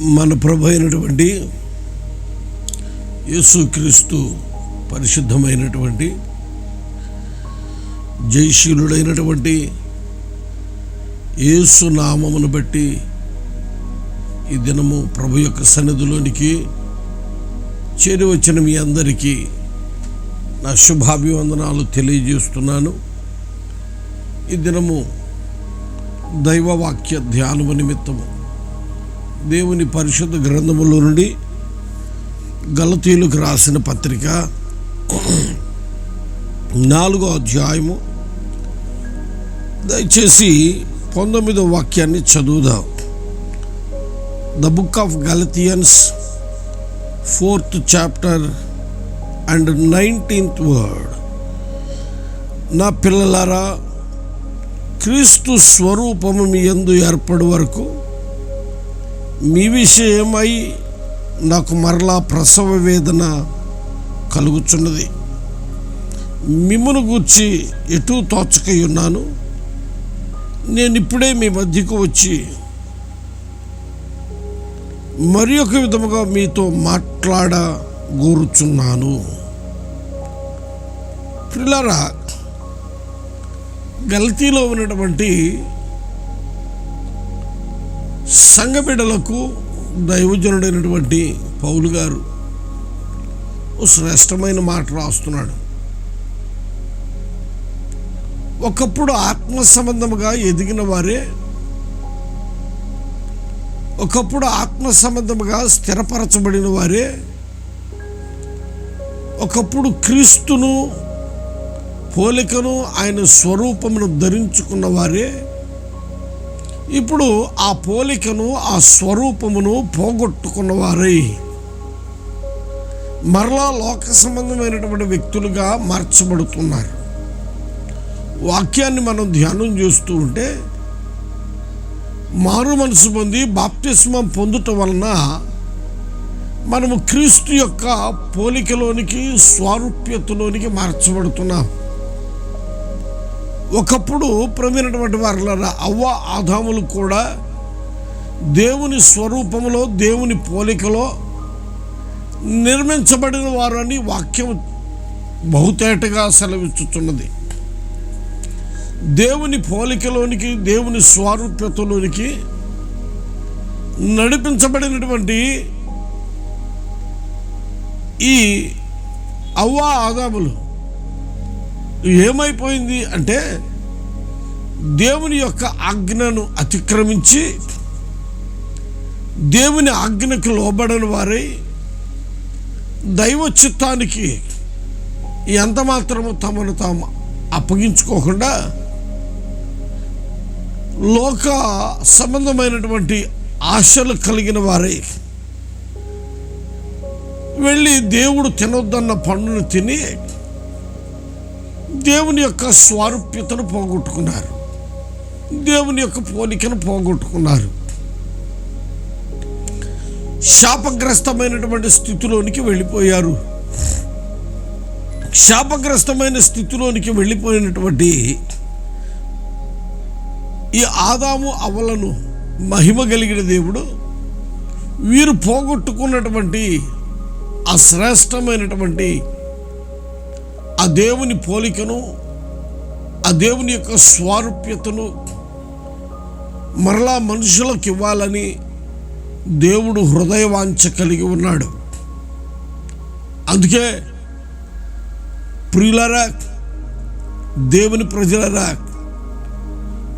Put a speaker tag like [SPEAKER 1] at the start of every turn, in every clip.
[SPEAKER 1] మన ప్రభు అయినటువంటి యేసుక్రీస్తు పరిశుద్ధమైనటువంటి జయశీలుడైనటువంటి యేసు నామమును బట్టి ఈ దినము ప్రభు యొక్క సన్నిధిలోనికి చేరి వచ్చిన మీ అందరికీ నా శుభాభివందనాలు తెలియజేస్తున్నాను. ఈ దినము దైవవాక్య ధ్యానము నిమిత్తము దేవుని పరిశుద్ధ గ్రంథములో నుండి గలతీలకు రాసిన పత్రిక నాలుగో అధ్యాయము. దయచేసి పంతొమ్మిదో వాక్యాన్ని చదువుదాం. The book of Galatians fourth chapter and nineteenth word నా పిల్లలారా క్రీస్తు స్వరూపము మీ యందు ఏర్పడి వరకు మీ విషయమై నాకు మరలా ప్రసవ వేదన కలుగుచున్నది. మిమ్మను గూర్చి ఎటు తోచకై ఉన్నాను. నేను ఇప్పుడే మీ మధ్యకు వచ్చి మరి ఒక విధముగా మీతో మాట్లాడగోరుచున్నాను పిల్లరా గల్తీలో ఉన్నటువంటి సంఘ దైవజనుడైనటువంటి పౌలు గారు శ్రేష్టమైన మాట రాస్తున్నాడు. ఒకప్పుడు ఆత్మ సంబంధముగా ఎదిగిన వారే ఒకప్పుడు ఆత్మ సంబంధముగా స్థిరపరచబడిన వారే ఒకప్పుడు క్రీస్తును పోలికను ఆయన స్వరూపమును ధరించుకున్న వారే ఇప్పుడు ఆ పోలికను ఆ స్వరూపమును పోగొట్టుకున్నవారై. మరలా లోక సంబంధమైనటువంటి వ్యక్తులుగా మార్చబడుతున్నారు. వాక్యాన్ని మనం ధ్యానం చేస్తూ ఉంటే మారు మనసు పొంది బాప్తిస్మం పొందుట వలన మనము క్రీస్తు యొక్క పోలికలోనికి స్వారూప్యతలోనికి మార్చబడుతున్నాం. ఒకప్పుడు ప్రవీణటువంటి వారులారా అవ్వ ఆదాములు కూడా దేవుని స్వరూపములో దేవుని పోలికలో నిర్మించబడిన వారు అని వాక్యం బహుతేటగా సెలవిచ్చుచున్నది దేవుని పోలికలోనికి దేవుని స్వారూప్యతలోనికి నడిపించబడినటువంటి ఈ అవ్వ ఆదాములు ఏమైపోయింది అంటే దేవుని యొక్క ఆజ్ఞను అతిక్రమించి దేవుని ఆజ్ఞకు లోబడని వారై దైవ చిత్తానికి ఎంత మాత్రము తమను తాము అప్పగించుకోకుండా లోక సంబంధమైనటువంటి ఆశలు కలిగిన వారై వెళ్ళి దేవుడు తినొద్దన్న పండును తిని దేవుని యొక్క స్వారూప్యతను పోగొట్టుకున్నారు. దేవుని యొక్క పోలికను పోగొట్టుకున్నారు. శాపగ్రస్తమైనటువంటి స్థితిలోనికి వెళ్ళిపోయారు. శాపగ్రస్తమైన స్థితిలోనికి వెళ్ళిపోయినటువంటి ఈ ఆదాము అవలను మహిమ కలిగిన దేవుడు వీరు పోగొట్టుకున్నటువంటి ఆ శ్రేష్టమైనటువంటి ఆ దేవుని పోలికను ఆ దేవుని యొక్క స్వారూప్యతను మరలా మనుషులకు ఇవ్వాలని దేవుడు హృదయవాంఛ కలిగి ఉన్నాడు. అందుకే ప్రియులరా దేవుని ప్రజలరా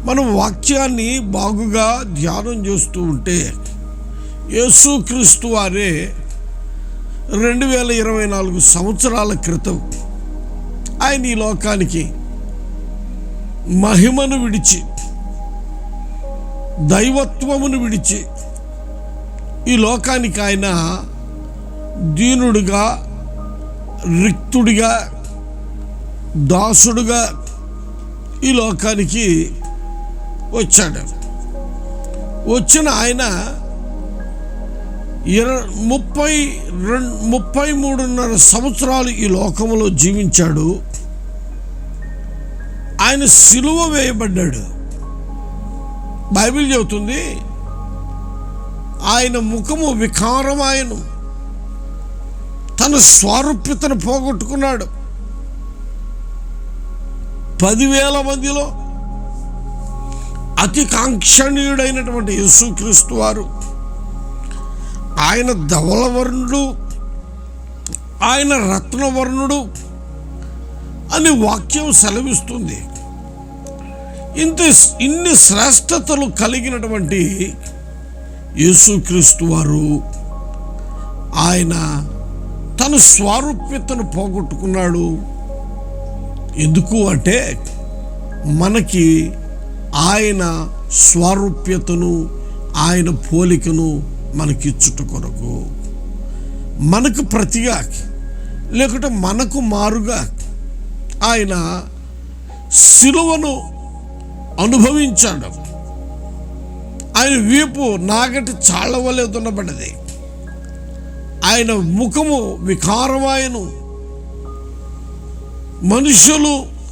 [SPEAKER 1] మనం వాక్యాన్ని బాగుగా ధ్యానం చేస్తూ ఉంటే యేసుక్రీస్తు వారే రెండు వేల ఇరవై నాలుగు సంవత్సరాల క్రితం ఆయన ఈ లోకానికి మహిమను విడిచి దైవత్వమును విడిచి ఈ లోకానికి ఆయన దీనుడుగా రిక్తుడిగా దాసుడుగా ఈ లోకానికి వచ్చాడు. వచ్చిన ఆయన ఇర ముప్పై రెండు ముప్పై మూడున్నర సంవత్సరాలు ఈ లోకంలో జీవించాడు. ఆయన సిలువ వేయబడ్డాడు. బైబిల్ చెబుతుంది ఆయన ముఖము వికారమాయను. తన స్వారూప్యతను పోగొట్టుకున్నాడు. పదివేల మందిలో అతి కాంక్షణీయుడైనటువంటి యేసుక్రీస్తు వారు ఆయన ధవలవర్ణుడు ఆయన రత్నవర్ణుడు అని వాక్యం సెలవిస్తుంది. ఇంత ఇన్ని శ్రేష్టతలు కలిగినటువంటి యేసుక్రీస్తు వారు ఆయన తన స్వారూప్యతను పోగొట్టుకున్నాడు. ఎందుకు అంటే మనకి ఆయన స్వారూప్యతను ఆయన పోలికను మనకిచ్చుట కొరకు. మనకు ప్రతిగా లేకుంటే మనకు మారుగా ఆయన సిలువను అనుభవించాడు. ఆయన వీపు నాగటి చాళ్ళ వలె దున్నబడ్డది. ఆయన ముఖము వికారమాయను మనుషులు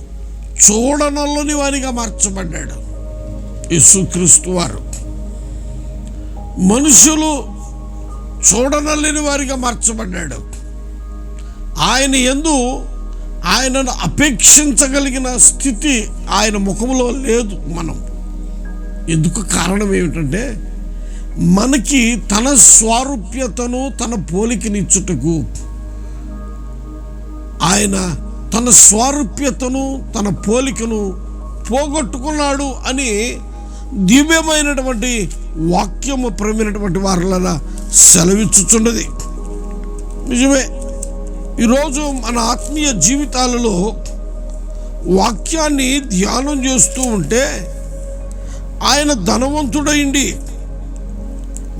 [SPEAKER 1] చూడనల్లని వారిగా మార్చబడ్డాడు. యేసుక్రీస్తు వారు. మనుషులు చూడనల్లని వారిగా మార్చబడ్డాడు. ఆయన ఎందు ఆయనను అపేక్షించగలిగిన స్థితి ఆయన ముఖంలో లేదు మనం. ఎందుకు కారణం ఏమిటంటే మనకి తన స్వారూప్యతను తన పోలికనిచ్చుటకు ఆయన తన స్వారూప్యతను తన పోలికను పోగొట్టుకున్నాడు అని దివ్యమైనటువంటి వాక్యము ప్రమైనటువంటి వారిలా సెలవిచ్చుచున్నది. నిజమే. ఈరోజు మన ఆత్మీయ జీవితాలలో వాక్యాన్ని ధ్యానం చేస్తూ ఉంటే ఆయన ధనవంతుడైండి.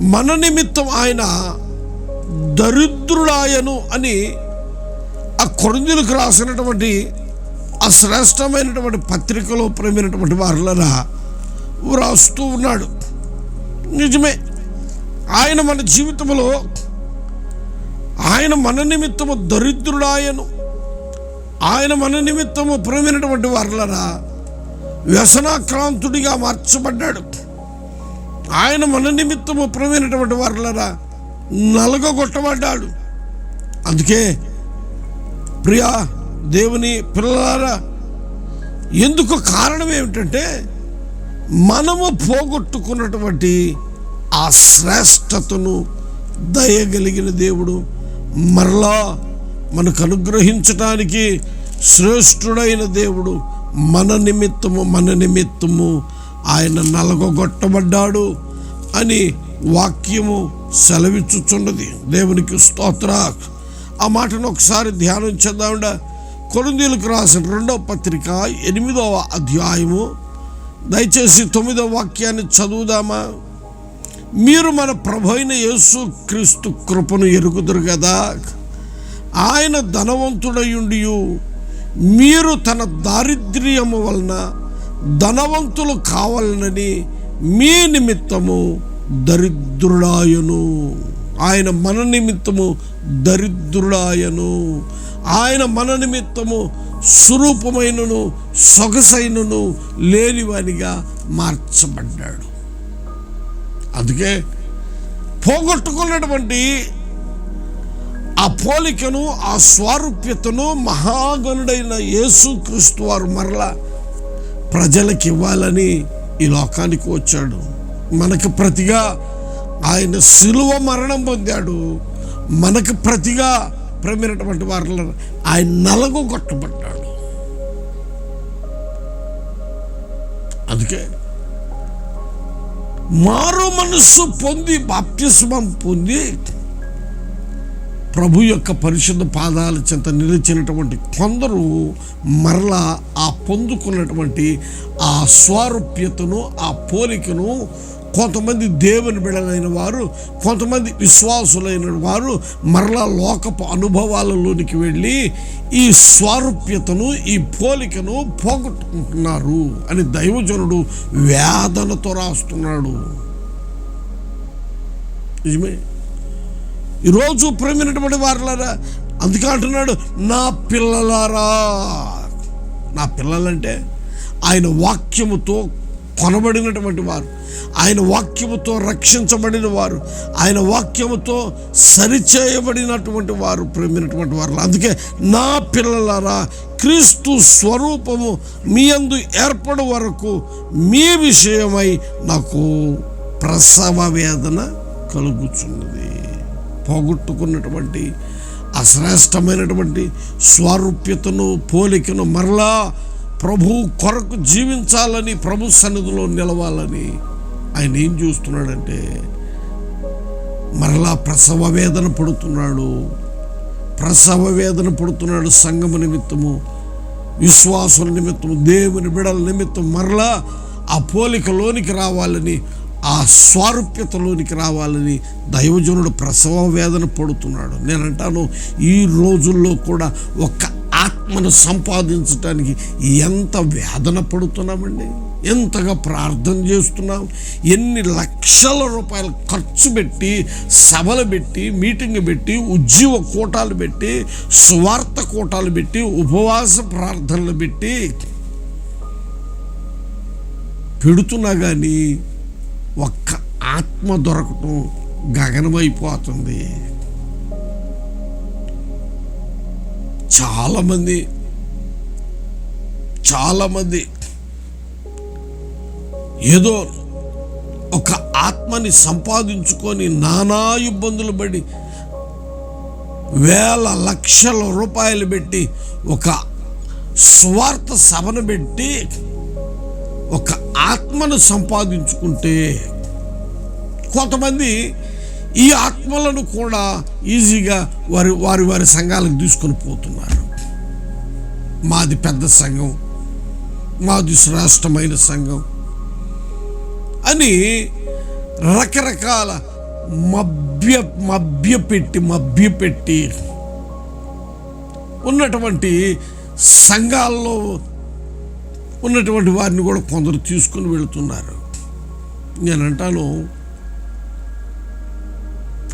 [SPEAKER 1] మన నిమిత్తం ఆయన దరిద్రుడాయను అని ఆ కొరందులకు రాసినటువంటి ఆ శ్రేష్టమైనటువంటి పత్రికలో ప్రేమైనటువంటి వారులరా వ్రాస్తూ ఉన్నాడు. నిజమే ఆయన మన జీవితంలో ఆయన మన నిమిత్తము దరిద్రుడాయను. ఆయన మన నిమిత్తము ప్రేమైనటువంటి వారులరా వ్యసనాక్రాంతుడిగా మార్చబడ్డాడు. ఆయన మన నిమిత్తము ప్రేమైనటువంటి వారులరా నలగొట్టబడ్డాడు. అందుకే ప్రియా దేవుని పిల్లలారా ఎందుకు కారణం ఏమిటంటే మనము పోగొట్టుకున్నటువంటి ఆ శ్రేష్టతను దయగలిగిన దేవుడు మరలా మనకు అనుగ్రహించటానికి శ్రేష్ఠుడైన దేవుడు మన నిమిత్తము మన నిమిత్తము ఆయన నలగొట్టబడ్డాడు అని వాక్యము సెలవిచ్చుచున్నది. దేవునికి స్తోత్ర. ఆ మాటను ఒకసారి ధ్యానం చేద్దామండా కొరందీలకు రాసిన రెండవ పత్రిక ఎనిమిదవ అధ్యాయము. దయచేసి తొమ్మిదవ వాక్యాన్ని చదువుదామా? మీరు మన ప్రభు అయిన యేసు క్రీస్తు కృపను ఎరుగుదురు కదా ఆయన ధనవంతుడయుండి మీరు తన దారిద్ర్యము వలన ధనవంతులు కావాలనని మీ నిమిత్తము దరిద్రుడాయను. ఆయన మన నిమిత్తము దరిద్రుడాయను. ఆయన మన నిమిత్తము స్వరూపమైనను సొగసైనను లేనివానిగా మార్చబడ్డాడు. అందుకే పోగొట్టుకున్నటువంటి ఆ పోలికను ఆ స్వారూప్యతను మహాగనుడైన యేసుక్రీస్తు వారు మరలా ప్రజలకు ఇవ్వాలని ఈ లోకానికి వచ్చాడు. మనకు ప్రతిగా ఆయన శిలువ మరణం పొందాడు. మనకు ప్రతిగా ప్రమినటువంటి వారిలో ఆయన నలగు కొట్టబడ్డాడు అందుకే మారు మనస్సు పొంది బాప్తిస్మం పొంది ప్రభు యొక్క పరిశుద్ధ పాదాల చెంత నిలిచినటువంటి కొందరు మరలా ఆ పొందుకున్నటువంటి ఆ స్వారూప్యతను ఆ పోలికను కొంతమంది దేవుని బిడలైన వారు కొంతమంది విశ్వాసులైన వారు మరలా లోకపు అనుభవాలలోనికి వెళ్ళి ఈ స్వారూప్యతను ఈ పోలికను పోగొట్టుకుంటున్నారు అని దైవజనుడు వేదనతో రాస్తున్నాడు. నిజమే? ఈరోజు ప్రేమినటువంటి వారులారా అందుకే అంటున్నాడు నా పిల్లలారా. నా పిల్లలంటే ఆయన వాక్యముతో కొనబడినటువంటి వారు. ఆయన వాక్యముతో రక్షించబడిన వారు ఆయన వాక్యముతో సరిచేయబడినటువంటి వారు ప్రేమినటువంటి వారు. అందుకే నా పిల్లలారా క్రీస్తు స్వరూపము మీ అందు ఏర్పడు వరకు మీ విషయమై నాకు ప్రసవ వేదన కలుగుచున్నది. పోగొట్టుకున్నటువంటి అశ్రేష్టమైనటువంటి స్వారూప్యతను పోలికను మరలా ప్రభు కొరకు జీవించాలని ప్రభు సన్నిధిలో నిలవాలని ఆయన ఏం చూస్తున్నాడంటే మరలా ప్రసవ వేదన పడుతున్నాడు. ప్రసవ వేదన పడుతున్నాడు సంగమ నిమిత్తము విశ్వాసుల నిమిత్తము దేవుని బిడల నిమిత్తం మరలా ఆ పోలికలోనికి రావాలని ఆ స్వారూప్యతలోనికి రావాలని దైవజనుడు ప్రసవ వేదన పడుతున్నాడు. నేనంటాను ఈ రోజుల్లో కూడా ఒక ఆత్మను సంపాదించడానికి ఎంత వేదన పడుతున్నామండి? ఎంతగా ప్రార్థన చేస్తున్నాం ఎన్ని లక్షల రూపాయలు ఖర్చు పెట్టి సభలు పెట్టి మీటింగ్ పెట్టి ఉద్యోగ కూటాలు పెట్టి స్వార్థ కూటాలు పెట్టి ఉపవాస ప్రార్థనలు పెట్టి పెడుతున్నా కానీ ఒక్క ఆత్మ దొరకటం గగనమైపోతుంది. చాలామంది చాలామంది ఏదో ఒక ఆత్మని సంపాదించుకొని నానా ఇబ్బందులు పడి వేల లక్షల రూపాయలు పెట్టి ఒక స్వార్థ సభను పెట్టి ఒక ఆత్మను సంపాదించుకుంటే కొంతమంది ఈ ఆత్మలను కూడా ఈజీగా వారి వారి వారి సంఘాలకు తీసుకొని పోతున్నారు. మాది పెద్ద సంఘం మాది శ్రేష్టమైన సంఘం. అని రకరకాల మభ్య మభ్యపెట్టి మభ్యపెట్టి ఉన్నటువంటి సంఘాల్లో ఉన్నటువంటి వారిని కూడా కొందరు తీసుకుని వెళుతున్నారు. నేను అంటాను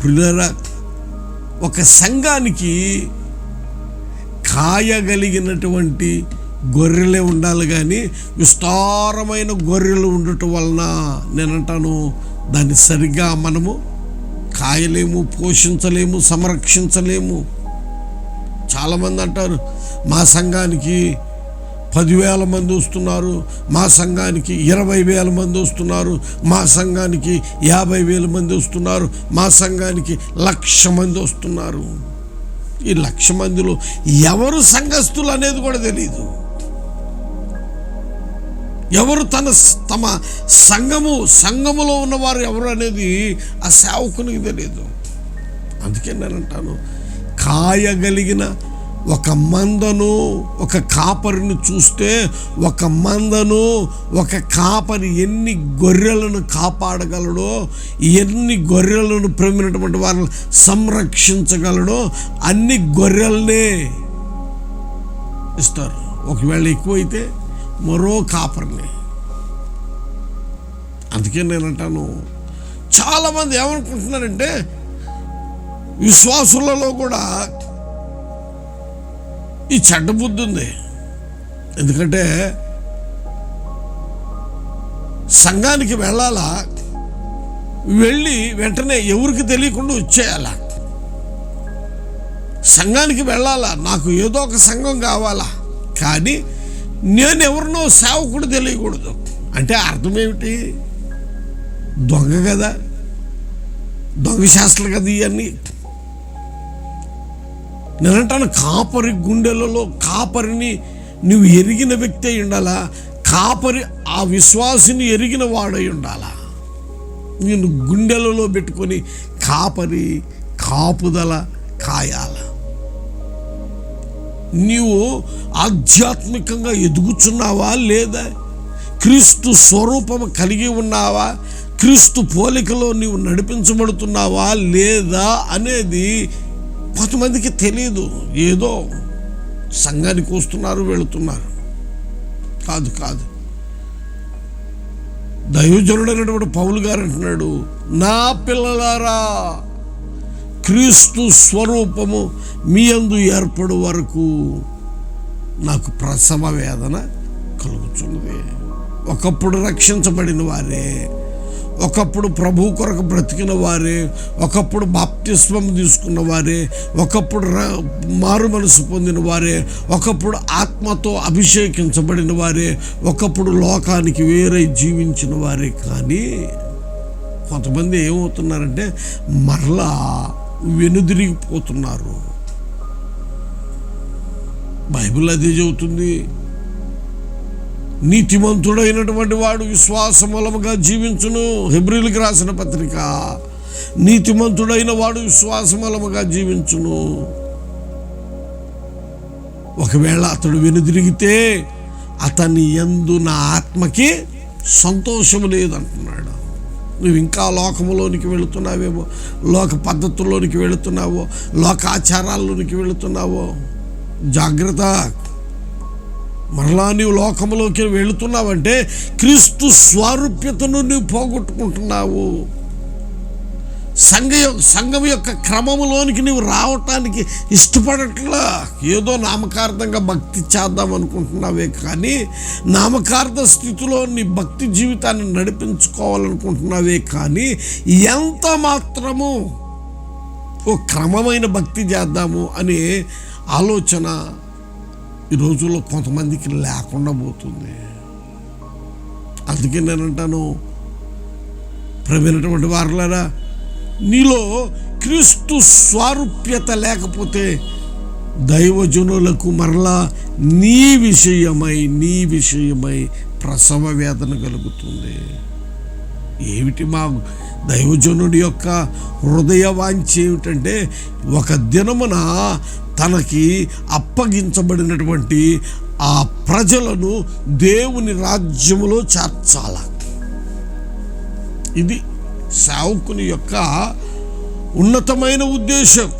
[SPEAKER 1] ప్రియులారా ఒక సంఘానికి కాయగలిగినటువంటి గొర్రెలే ఉండాలి కానీ విస్తారమైన గొర్రెలు ఉండటం వలన నేనంటాను దాన్ని సరిగ్గా మనము కాయలేము పోషించలేము సంరక్షించలేము. చాలామంది అంటారు మా సంఘానికి పదివేల మంది వస్తున్నారు మా సంఘానికి ఇరవై వేల మంది వస్తున్నారు మా సంఘానికి యాభై వేల మంది వస్తున్నారు మా సంఘానికి లక్ష మంది వస్తున్నారు. ఈ లక్ష మందిలో ఎవరు సంఘస్థులు అనేది కూడా తెలియదు ఎవరు తన తమ సంఘము సంఘములో ఉన్నవారు ఎవరు అనేది ఆ సేవకునికి తెలియదు అందుకే నేను అంటాను కాయగలిగిన ఒక మందను ఒక కాపరిని చూస్తే ఒక మందను ఒక కాపరి ఎన్ని గొర్రెలను కాపాడగలడో ఎన్ని గొర్రెలను ప్రేమినటువంటి వారిని సంరక్షించగలడో అన్ని గొర్రెల్నే ఇస్తారు. ఒకవేళ ఎక్కువైతే మరో కాపరిని. అందుకే నేను అంటాను చాలామంది ఏమనుకుంటున్నారంటే విశ్వాసులలో కూడా ఈ చెడ్డ బుద్ధి ఉంది. ఎందుకంటే సంఘానికి వెళ్ళాలా వెళ్ళి వెంటనే ఎవరికి తెలియకుండా వచ్చేయాలా? సంఘానికి వెళ్ళాలా నాకు ఏదో ఒక సంఘం కావాలా? కానీ నేను ఎవరినో సేవకుడు తెలియకూడదు. అంటే అర్థం ఏమిటి? దొంగ కదా. దొంగ శాస్త్రాలు కదా ఇవన్నీ నేనంటాను కాపరి గుండెలలో కాపరిని నువ్వు ఎరిగిన వ్యక్తి అయి ఉండాలా? కాపరి ఆ విశ్వాసిని ఎరిగిన వాడై ఉండాలా? నేను గుండెలలో పెట్టుకొని కాపరి కాపుదల కాయాల. నీవు ఆధ్యాత్మికంగా ఎదుగుచున్నావా లేదా? క్రీస్తు స్వరూపం కలిగి ఉన్నావా? క్రీస్తు పోలికలో నీవు నడిపించబడుతున్నావా లేదా అనేది కొంతమందికి తెలియదు ఏదో సంఘానికి వస్తున్నారు వెళుతున్నారు. కాదు కాదు. దైవజనుడైనటువంటి పౌలు గారు అంటున్నాడు నా పిల్లలారా క్రీస్తు స్వరూపము మీ అందు ఏర్పడు వరకు నాకు ప్రసవ వేదన కలుగుతున్నది. ఒకప్పుడు రక్షించబడిన వారే ఒకప్పుడు ప్రభు కొరకు బ్రతికిన వారే ఒకప్పుడు బాప్తిస్వం తీసుకున్న వారే ఒకప్పుడు ర- మారు మనసు పొందిన వారే ఒకప్పుడు ఆత్మతో అభిషేకించబడిన వారే ఒకప్పుడు లోకానికి వేరే జీవించిన వారే కానీ కొంతమంది ఏమవుతున్నారంటే మరలా వెనుదిరిగిపోతున్నారు. బైబిల్ అదే చెబుతుంది. నీతిమంతుడైనటువంటి వాడు విశ్వాసమూలముగా జీవించును. హెబ్రిల్కి రాసిన పత్రిక నీతిమంతుడైన వాడు విశ్వాసమూలముగా జీవించును. ఒకవేళ అతడు వెనుదిరిగితే అతని ఎందు నా ఆత్మకి సంతోషం లేదంటున్నాడు. నువ్వు ఇంకా లోకములోనికి వెళుతున్నావేమో? లోక పద్ధతుల్లోనికి వెళుతున్నావో? లోకాచారాల్లోనికి వెళుతున్నావో? జాగ్రత్త. మరలా నీవు లోకంలోకి వెళుతున్నావంటే క్రీస్తు స్వారూప్యతను నీవు పోగొట్టుకుంటున్నావు. సంఘ సంఘం యొక్క క్రమంలోనికి నువ్వు రావటానికి ఇష్టపడట్లా? ఏదో నామకార్థంగా భక్తి చేద్దాం అనుకుంటున్నావే కానీ నామకార్థ స్థితిలో నీ భక్తి జీవితాన్ని నడిపించుకోవాలనుకుంటున్నావే కానీ ఎంత మాత్రము ఓ క్రమమైన భక్తి చేద్దాము అనే ఆలోచన ఈ రోజుల్లో కొంతమందికి లేకుండా పోతుంది. అందుకే నేను అంటాను ప్రవీణటువంటి వారులారా నీలో క్రీస్తు స్వారూప్యత లేకపోతే దైవజనులకు మరలా నీ విషయమై నీ విషయమై ప్రసవ వేదన కలుగుతుంది. ఏమిటి మా దైవజనుడి యొక్క హృదయ వాంఛ ఏమిటంటే ఒక దినమున తనకి అప్పగించబడినటువంటి ఆ ప్రజలను దేవుని రాజ్యములో చేర్చాల. ఇది సేవకుని యొక్క ఉన్నతమైన ఉద్దేశం.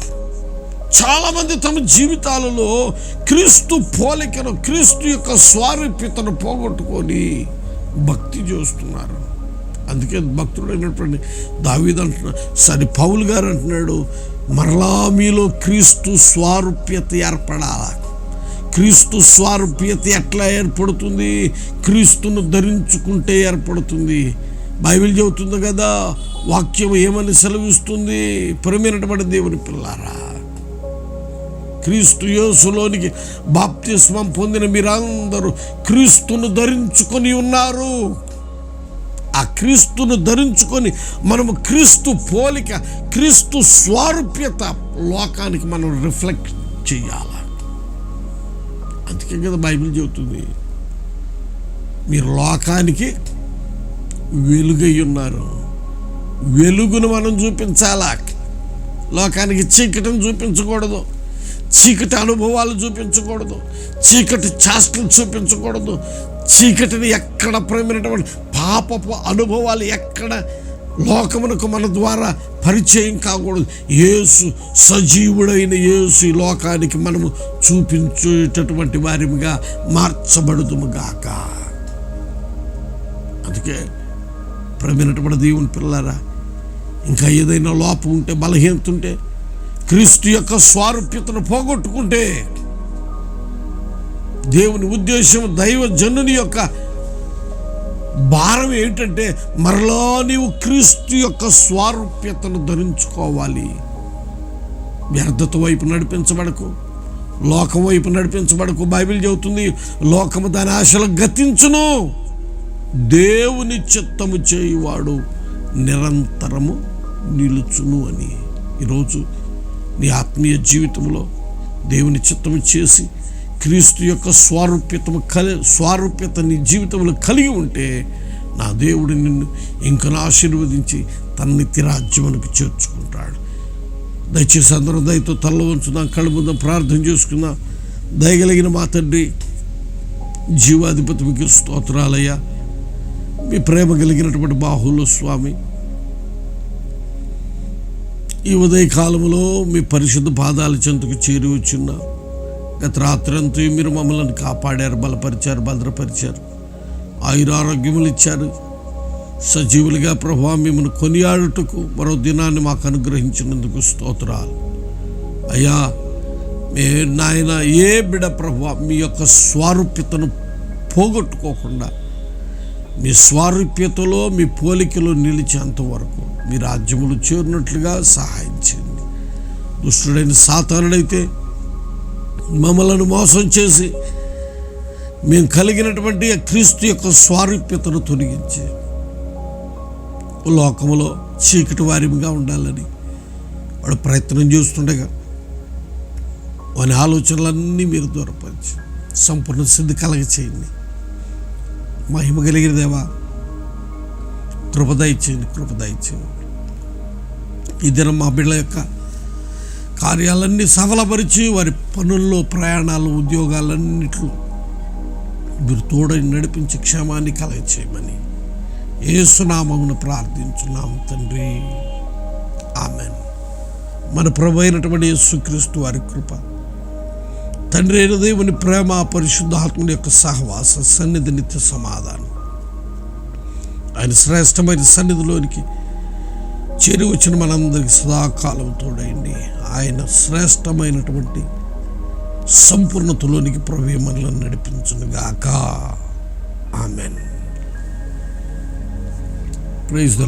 [SPEAKER 1] చాలామంది తమ జీవితాలలో క్రీస్తు పోలికను క్రీస్తు యొక్క స్వారూప్యతను పోగొట్టుకొని భక్తి చేస్తున్నారు. అందుకే భక్తుడైనటువంటి దావీద్ అంటున్నాడు సరి పౌల్ గారు అంటున్నాడు మరలా మీలో క్రీస్తు స్వారూప్యత ఏర్పడాల? క్రీస్తు స్వారూప్యత ఎట్లా ఏర్పడుతుంది? క్రీస్తును ధరించుకుంటే ఏర్పడుతుంది? బైబిల్ చెబుతుంది కదా వాక్యం ఏమని సెలవిస్తుంది? పరిమైనటువంటి దేవుని పిల్లారా క్రీస్తు యోసులోనికి బాప్తిస్మం పొందిన మీరందరూ క్రీస్తును ధరించుకొని ఉన్నారు. ఆ క్రీస్తును ధరించుకొని మనము క్రీస్తు పోలిక క్రీస్తు స్వారూప్యత లోకానికి మనం రిఫ్లెక్ట్ చేయాలి. అందుకే కదా బైబిల్ చెబుతుంది మీరు లోకానికి వెలుగై ఉన్నారు. వెలుగును మనం చూపించాలా? లోకానికి చీకటిని చూపించకూడదు. చీకటి అనుభవాలు చూపించకూడదు. చీకటి చేష్టలు చూపించకూడదు. చీకటిని ఎక్కడ ప్రేమైనటువంటి పాపపు అనుభవాలు ఎక్కడ లోకమునకు మన ద్వారా పరిచయం కాకూడదు. యేసు సజీవుడైన యేసు ఈ లోకానికి మనము చూపించేటటువంటి వారిగా మార్చబడుదుముగాక అందుకే ప్రమినటువంటి దేవుని పిల్లరా ఇంకా ఏదైనా లోపం ఉంటే బలహీనత ఉంటే క్రీస్తు యొక్క స్వారూప్యతను పోగొట్టుకుంటే దేవుని ఉద్దేశం దైవ జనుని యొక్క భారం ఏంటంటే మరలా నీవు క్రీస్తు యొక్క స్వారూప్యతను ధరించుకోవాలి. వ్యర్థత వైపు నడిపించబడకు లోకం వైపు నడిపించబడకు బైబిల్ చెబుతుంది లోకము దాని ఆశలు గతించును. దేవుని చిత్తము చేయువాడు నిరంతరము నిలుచును అని. ఈరోజు నీ ఆత్మీయ జీవితంలో దేవుని చిత్తము చేసి క్రీస్తు యొక్క స్వారూప్యతము కలి స్వారూప్యత నీ జీవితంలో కలిగి ఉంటే నా దేవుడు నిన్ను ఇంకను ఆశీర్వదించి తన నిత్య చేర్చుకుంటాడు. దయచేసి అందరం దయతో తల్ల ఉంచుదాం కళ్ళు ముందు ప్రార్థన చేసుకుందాం. దయగలిగిన మా తండ్రి జీవాధిపతి మీకు స్తోత్రాలయ్యా. మీ ప్రేమ కలిగినటువంటి బాహులు స్వామి. ఈ ఉదయకాలంలో మీ పరిశుద్ధ పాదాల చెంతకు చేరి వచ్చిన గత రాత్రంతా మీరు మమ్మల్ని కాపాడారు బలపరిచారు భద్రపరిచారు. ఆయురారోగ్యములు ఇచ్చారు. సజీవులుగా ప్రభా మిమ్మల్ని కొనియాడుటకు మరో దినాన్ని మాకు అనుగ్రహించినందుకు స్తోత్రాలు. అయ్యా మే నాయన ఏ బిడ ప్రభా మీ యొక్క స్వారూప్యతను పోగొట్టుకోకుండా మీ స్వారూప్యతలో మీ పోలికలో నిలిచేంత వరకు మీ రాజ్యములు చేరినట్లుగా సహాయం చేయండి. దుష్టుడైన సాతానుడైతే మమ్మలను మోసం చేసి మేము కలిగినటువంటి క్రీస్తు యొక్క స్వారూప్యతను తొలగించి లోకములో చీకటి వారిగా ఉండాలని వాడు ప్రయత్నం చేస్తుండగా వాని ఆలోచనలన్నీ మీరు దూరపరిచి సంపూర్ణ సిద్ధి కలగ చేయండి మహిమ కలిగిన దేవా కృపదయ ఇచ్చేయండి కృపదయ చేయండి. ఈ దినం మా బిడ్డల యొక్క కార్యాలన్నీ సఫలపరిచి వారి పనుల్లో ప్రయాణాలు ఉద్యోగాలన్నిట్లో మీరు తోడని నడిపించి క్షేమాన్ని కలగ చేయమని ఏసునామమును ప్రార్థించున్నాం తండ్రి. ఆమెన్. మన ప్రభు అయినటువంటి యేసుక్రీస్తు వారి కృప తండ్రి అయిన దేవుని ప్రేమ పరిశుద్ధాత్ముని యొక్క సహవాస సన్నిధి నిత్య సమాధానం. ఆయన శ్రేష్టమైన సన్నిధిలోనికి చేరి వచ్చిన మనందరికీ సదాకాలం తోడైంది ఆయన శ్రేష్టమైనటువంటి సంపూర్ణతలోనికి ప్రభు మనలను నడిపించునుగాక ఆమెన్. Praise the